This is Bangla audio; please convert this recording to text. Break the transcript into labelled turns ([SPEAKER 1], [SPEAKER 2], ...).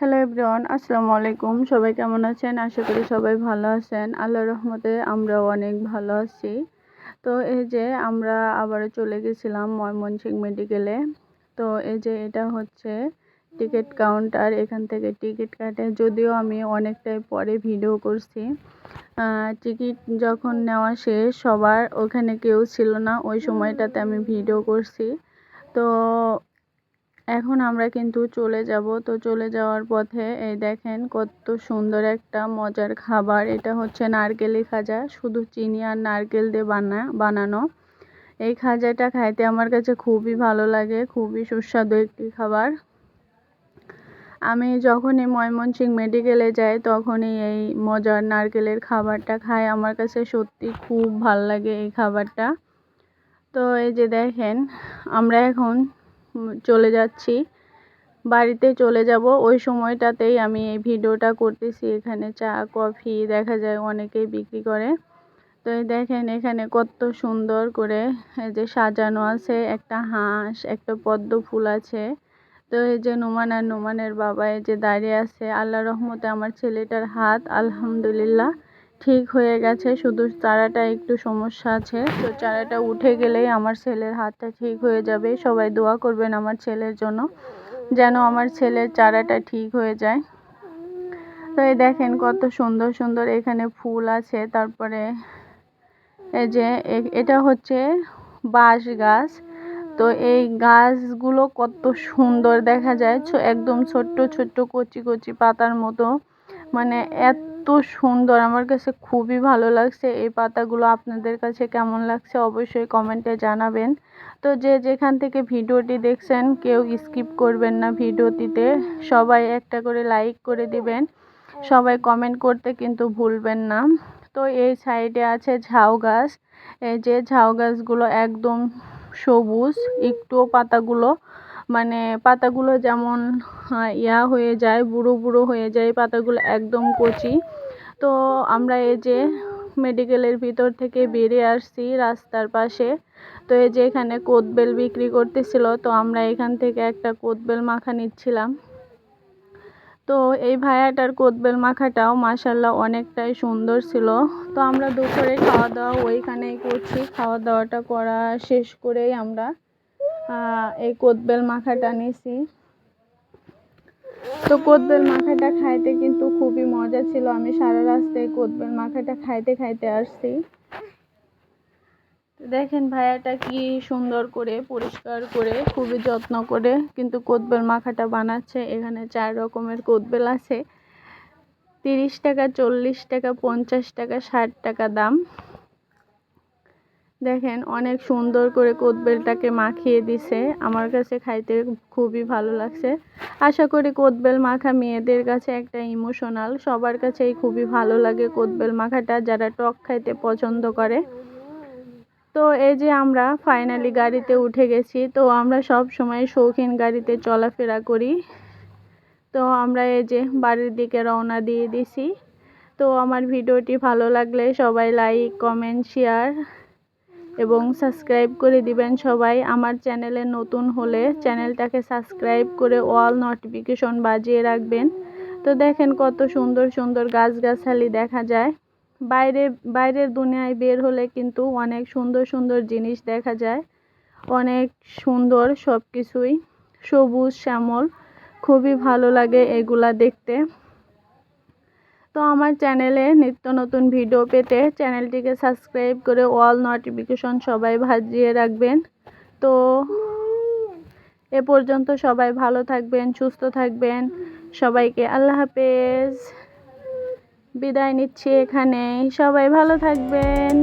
[SPEAKER 1] হ্যালো এভরিওয়ান আসসালামু আলাইকুম। সবাই কেমন আছেন? আশা করি সবাই ভালো আছেন। আল্লাহ রহমতে আমরাও অনেক ভালো আছি। তো এই যে আমরা আবারও চলে গেছিলাম ময়মনসিংহ মেডিকেলে। তো এই যে এটা হচ্ছে টিকিট কাউন্টার। এখান থেকে টিকিট কাটে। যদিও আমি অনেকটাই পরে ভিডিও করছি। টিকিট যখন নেওয়া শেষ, সবার ওখানে কেউ ছিল না। ওই সময়টাতে আমি ভিডিও করছি। তো এখন আমরা কিন্তু চলে যাব। তো চলে যাওয়ার পথে, এই দেখেন কত সুন্দর একটা মজার খাবার। এটা হচ্ছে নারকেলি খাজা। শুধু চিনি আর নারকেল দিয়ে বানা, বানানো। এই খাজাটা খাইতে আমার কাছে খুবই ভালো লাগে। খুবই সুস্বাদু একটি খাবার। আমি যখনই ময়মনসিংহ মেডিকেলে যাই, তখনই এই মজার নারকেলের খাবারটা খাই। আমার কাছে সত্যি খুব ভালো লাগে এই খাবারটা। তো এই যে দেখেন, আমরা এখন চলে যাচ্ছি। বাড়িতে চলে যাব। ওই সময়টাতেই আমি এই ভিডিওটা করতেছি। এখানে চা, কফি দেখা যায় অনেকেই বিক্রি করে। তো দেখেন এখানে কত সুন্দর করে এই যে সাজানো আছে। একটা হাঁস, একটা পদ্ম ফুল আছে। তো এই যে নুমান আর নুমানের বাবা এই যে দাঁড়িয়ে আছে। আল্লাহ রহমতে আমার ছেলেটার হাত, আলহামদুলিল্লাহ ঠিক হয়ে গেছে, শুধু চারাটা একটু সমস্যা আছে। তো চারাটা উঠে গেলেই আমার ছেলের হাতটা ঠিক হয়ে যাবে। সবাই দোয়া করবেন আমার ছেলের জন্য, যেন আমার ছেলের চারাটা ঠিক হয়ে যায়। তো এই দেখেন কত সুন্দর সুন্দর এখানে ফুল আছে, তারপরে এই যে এটা হচ্ছে বাঁশ গাছ। তো এই গাছগুলো কত সুন্দর দেখা যায় একদম ছোট্ট ছোট্ট কচি কচি পাতার মতো। মানে এত সুন্দর, আমার কাছে খুবই ভালো লাগছে। এই পাতাগুলো আপনাদের কাছে কেমন লাগছে অবশ্যই কমেন্টে জানাবেন। তো যে যেখান থেকে ভিডিওটি দেখছেন, কেউ স্কিপ করবেন না ভিডিওটিতে। সবাই একটা করে লাইক করে দিবেন। সবাই কমেন্ট করতে কিন্তু ভুলবেন না। তো এই সাইডে আছে ঝাউ গাছ। এই যে ঝাউ গাছগুলো একদম সবুজ, একটুও পাতাগুলো মানে পাতাগুলো যেমন ইয়া হয়ে যায়, বুড়ো বুড়ো হয়ে যায় পাতাগুলো একদম কচি। তো আমরা এই যে মেডিকেলের ভিতর থেকে বেরিয়ে আসছি রাস্তার পাশে। তো এই যে এখানে কোদবেল বিক্রি করতেছিল, তো আমরা এখান থেকে একটা কোদবেল মাখা নিচ্ছিলাম। তো এই ভায়াটার কোদবেল মাখাটাও মাসাল্লাহ অনেকটাই সুন্দর ছিল। তো আমরা দুপুরে খাওয়া দাওয়া ওইখানেই করছি। খাওয়া দাওয়াটা করা শেষ করেই আমরা এই কোদবেল মাখাটা নিছি। তো কোদবেল মাখাটা খাইতে কিন্তু খুবই মজা ছিল। আমি সারা রাস্তায় কোদবেল মাখাটা খাইতে খাইতে আসছি। দেখেন ভাইয়াটা কি সুন্দর করে, পরিষ্কার করে, খুবই যত্ন করে কিন্তু কোদবেল মাখাটা বানাচ্ছে। এখানে চার রকমের কোদবেল আছে। তিরিশ টাকা, চল্লিশ টাকা, পঞ্চাশ টাকা, ষাট টাকা দাম। দেখেন অনেক সুন্দর করে কোদবেলটাকে মাখিয়ে দিছে। আমার কাছে খাইতে খুবই ভালো লাগছে। আশা করি কোদবেল মাখা মেয়েদের কাছে একটা ইমোশনাল সবার কাছেই খুবই ভালো লাগে কোদবেল মাখাটা, যারা টক খাইতে পছন্দ করে। তো এই যে আমরা ফাইনালি গাড়িতে উঠে গেছি, তো আমরা সব সময় শৌখিন গাড়িতে চলাফেরা করি। তো আমরা এই যে বাড়ির দিকে রওনা দিয়ে দিছি। তো আমার ভিডিওটি ভালো লাগলে সবাই লাইক কমেন্ট শেয়ার এবং সাবস্ক্রাইব করে দিবেন সবাই। আমার চ্যানেলে নতুন হলে চ্যানেলটাকে সাবস্ক্রাইব করে অল নোটিফিকেশন বাজিয়ে রাখবেন। তো দেখেন কত সুন্দর সুন্দর গাছগাছালি দেখা যায়। বাইরে, বাইরের দুনিয়ায় বের হলে কিন্তু অনেক সুন্দর সুন্দর জিনিস দেখা যায়। অনেক সুন্দর সব কিছুই সবুজ শ্যামল। খুবই ভালো লাগে এগুলা দেখতে। তো আমার চ্যানেলে নিত্য নতুন ভিডিও পেতে চ্যানেলটিকে সাবস্ক্রাইব করে অল নোটিফিকেশন সবাই ভাজিয়ে রাখবেন। তো এ পর্যন্ত সবাই ভালো থাকবেন, সুস্থ থাকবেন। সবাইকে আল্লাহ হাফেজ। বিদায় নিচ্ছি এখানে সবাই ভালো থাকবেন।